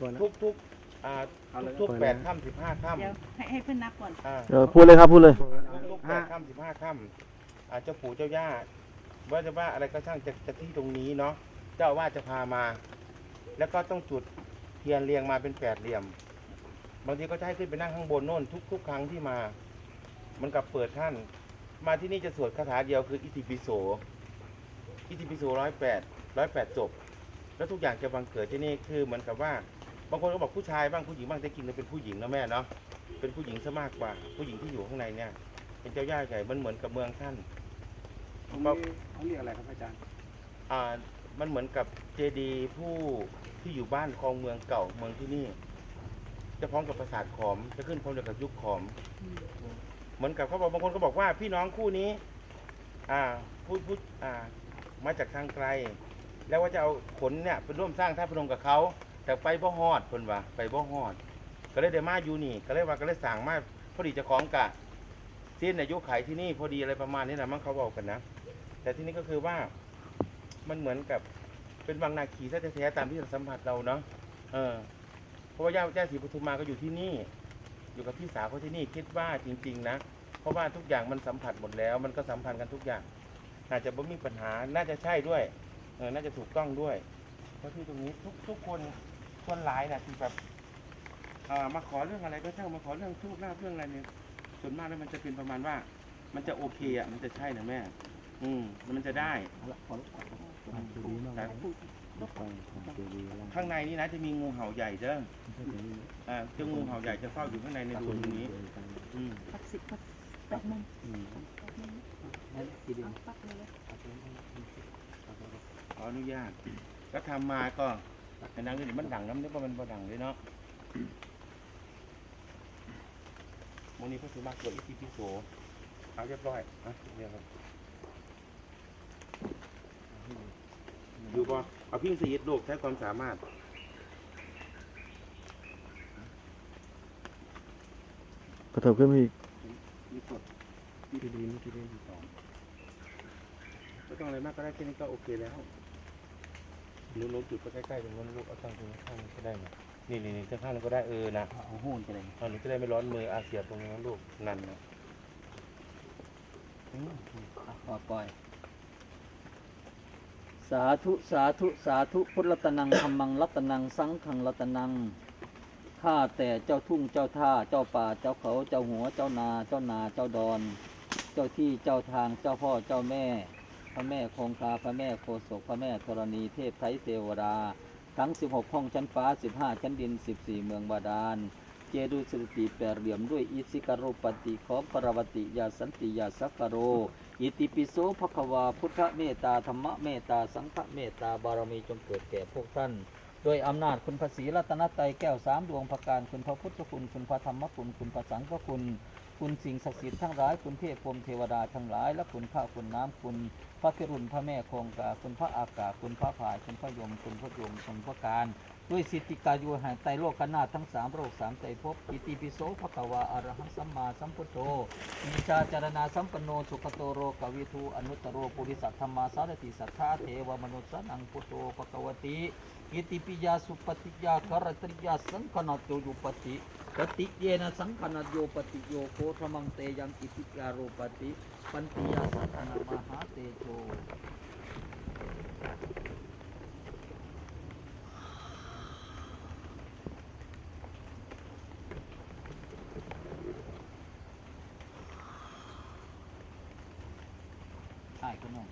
ก่อนนะทุกทุกอ่าเอาเลยทุกเปิดแปดเลยค่ำสิบห้าค่เดี๋ยวให้ให้เพื่อนนับก่อนำอ่าเออพูดเลยครับพูดเลย ทุกแปดค่ำสิบห้าค่ำอ่าเจ้าปู่เจ้าย่าว่าจะว่าอะไรก็ช่างจะจะที่ตรงนี้เนาะเจ้าอาว่าสจะพามา แล้วก็ต้องจุดเทียนเรียงมาเป็นแปดเหลี่ยม บางทีก็จะให้ขึ้นไปนั่งข้างบนโน่นทุกทุกครั้งที่มา มันกับเปิดท่าน มาที่นี่จะสวดคาถาเดียวคืออิติปิโสอิติปิโสร้อยแปดร้อยแปดจบ แล้วทุกอย่างจะบังเกิดที่นี่คือเหมือนกับว่า บางคนก็บอกผู้ชายบ้างผู้หญิงบ้างแต่จริงๆเป็นผู้หญิงนะแม่เนาะเป็นผู้หญิงซะมากกว่า ผู้หญิงที่อยู่ข้างในเนี่ย เป็นเจ้าย่าใหญ่มันเหมือนกับเมืองท่านตรงนี้เขาเรียกอะไรครับอาจารย์อ่ามันเหมือนกับเจดีย์ผู้ที่อยู่บ้านคลองเมืองเก่าเมืองที่นี่ จะพร้อมกับปราสาทขอม จะขึ้นพร้อมกับยุคขอม เหมือนกับเขาบอกบางคนก็บอกว่าพี่น้องคู่นี้ อ่าพูดพูดอ่า มาจากทางไกล แล้วว่าจะเอาขนเนี่ยไปร่วมสร้างท่าพนมกับเขา แต่ไปบ่ฮอดเพิ่นว่าไปบ่ฮอด ก็เลยได้มาอยู่นี่ ก็เลยว่าก็เลยสั่งมาพอดีเจะของกะสิ้นอายุขายที่นี่พอดีอะไรประมาณนี้นะมั้งเขาบอกกันนะ แต่ที่นี่ก็คือว่ามันเหมือนกับเป็นวังนาคีแท้ๆตามที่เราสัมผัสเราเนาะเออเพราะว่าย่าย่าศรีปทุมมาก็อยู่ที่นี่ อยู่กับพี่สาวเขาที่นี่คิดว่าจริง ๆ นะ เพราะว่าทุกอย่างมันสัมผัสหมดแล้ว มันก็สัมพันธ์กันทุกอย่างน่าจะไม่มีปัญหาน่าจะใช่ด้วยเออน่าจะถูกต้องด้วยเพราะที่ตรงนี้ทุกทุกคน คนหลายนะที่แบบอ่ามาขอเรื่องอะไรก็ช่างมาขอเรื่องโชคลาภเรื่องอะไรเนี่ยส่วนมากแล้วมันจะเป็นประมาณว่า มันจะโอเคอะมันจะใช่นะแม่ อืมมันจะได้ดีมากเลยของเจดีย์แล้วข้างในนี่นะจะมีงูเห่าใหญ่เด้ออ่าเจ้างูเห่าใหญ่จะเฝ้าอยู่ข้างในในรูตรงนี้ อืมปักสิบปักแป๊บนึงอืมงปักเลยขออนุญาตก็ทำมาก็ แต่นางนี่มันดังน้ำนี่เพราะมันบ่ดังเลยเนาะโมนี้พระสุมาเกิดอิติปิโสเอาเรียบร้อยอะเรียบร้อยอยู่ป่ะเอาพิ้งสีดลูกใช้ความสามารถกระเถิบขึ้นมาอีกมีกฎที่ดินที่ดินอยู่สองไม่ต้องอะไรมากก็ได้แค่นี้ก็โอเคแล้ว หนูลงจุดไปใกล้ๆตรงนู้นลูกเอาตั้งตรงข้างๆก็ได้นะนี่นี่นี่ข้างๆนั้นก็ได้เออนะเอาหุ้นไปเลยอันนี้จะได้ไม่ร้อนมืออาเสียบตรงนั้นลูกนั่นนะอืมปล่อยปล่อย สาธุสาธุสาธุพุทธรัตนังธรรมังรัตนังสังฆังรัตนังข้าแต่เจ้าทุ่งเจ้าท่าเจ้าป่าเจ้าเขาเจ้าหัวเจ้านาเจ้านาเจ้าดอน เจ้าที่เจ้าทางเจ้าพ่อเจ้าแม่ พระแม่คงคาพระแม่โคศกพระแม่ธรณีเทพไทยเทวดา ทั้ง 16 ห้องชั้นฟ้า 15 ชั้นดิน 14 เมืองบาดาล เจดุสติแปดเหลี่ยมด้วยอิสิกโรปฏิของปรวติยาสันติยาสักโร อิติปิโสภควาพุทธเมตตาธรรมเมตตาสังฆเมตตาบารมีจงเกิดแก่พวกท่านโดยอำนาจคุณพระศรีรัตนตรัยแก้วสามดวงพระการคุณพระพุทธคุณ คุณพระธรรมคุณ คุณพระสังฆคุณ คุณสิ่งศักดิ์สิทธิ์ทั้งหลาย คุณเทพพรมเทวดาทั้งหลาย และคุณข้าวคุณน้ำคุณพระพิรุณพระแม่คงกาคุณพระอากาศคุณพระผายคุณพระยมคุณพระยมคุณพระการ ด้วยสิทธิกายุหายไตโลกนาถทั้งสามโรคสามใจภพอิติปิโสภควาอรหังสัมมาสัมพุทโธมิชาจารณาสัมปันโนสุขโตโรกวิทูอนุตตโรปุริสัทธรรมาสารติสัทธาเทวมนุสันังพุทโธภควติอิติปิยาสุปฏิยาคารตริยาสังขณโยยุปติปฏิเยนะสังขณโยปฏิโยโคธมังเตยังอิติยาโรปติปันติยาสังขณมหาเตโชはい、この。も